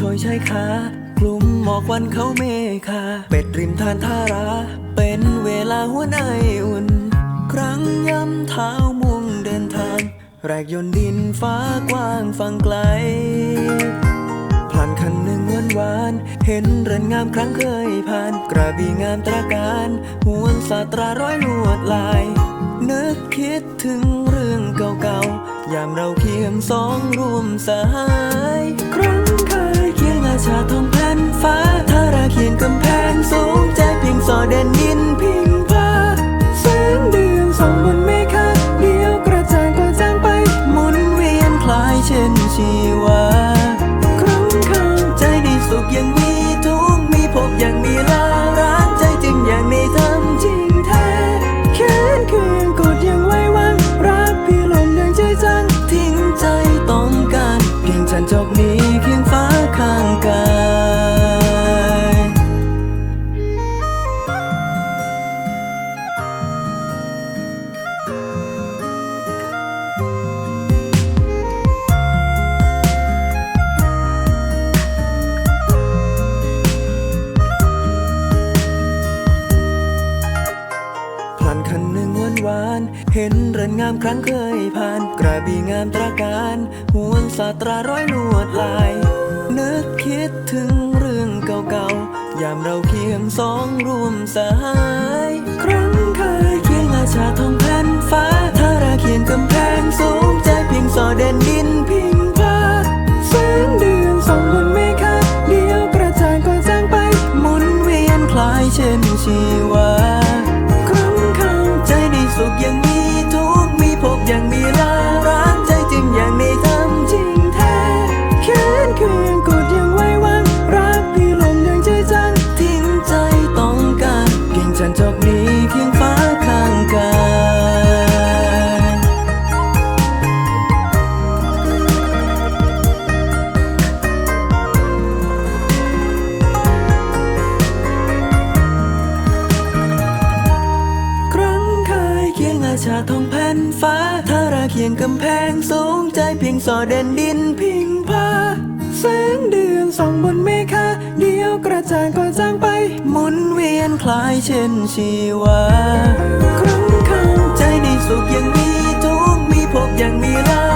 ชอยชายคากลุ่มหมอกวันเขาเมฆาเป็ดริมทานท่ารา เป็นเวลาหัวใจอุ่น ครั้งย้ำเท้ามุ่งเดินทาง แรกยนดินฟ้ากว้างฟังไกลพลันคันหนึ่งวานหวาน เห็นเรือนงามครั้งเคยผ่าน กระบี่งามตราการหวนสาตราร้อยลวดลาย นึกคิดถึงเรื่องเก่าๆยามเราเคียงสองร่วมสหาย เห็นเรือนงามครั้งเคยผ่าน กระบี่งามตราการหวนสาตราร้อยลวดลาย นึกคิดถึงเรื่องเก่าๆ ยามเราเคียงสองร่วมสหาย ครั้งเคยเคียงอาชาทองแผ่นฟ้าทาราเคียงกำแพงสูงใจเพียงสอเด่นดินพิงพาแสงเดือนสองบนเมฆาเดียวกระจางก็จางไป หมุนเวียนคล้ายเช่นชีวา ชาทองแผ่นฟ้าทาราเคียงกำแพงสูงใจเพียงสอเด่นดินพิงพาแสงเดือนส่องบนเมฆาเดียวกระจ่างก็จางไป หมุนเวียนคล้ายเช่นชีวาครั้งข้างใจดีสุขยังมีทุกมีพบยังมีลา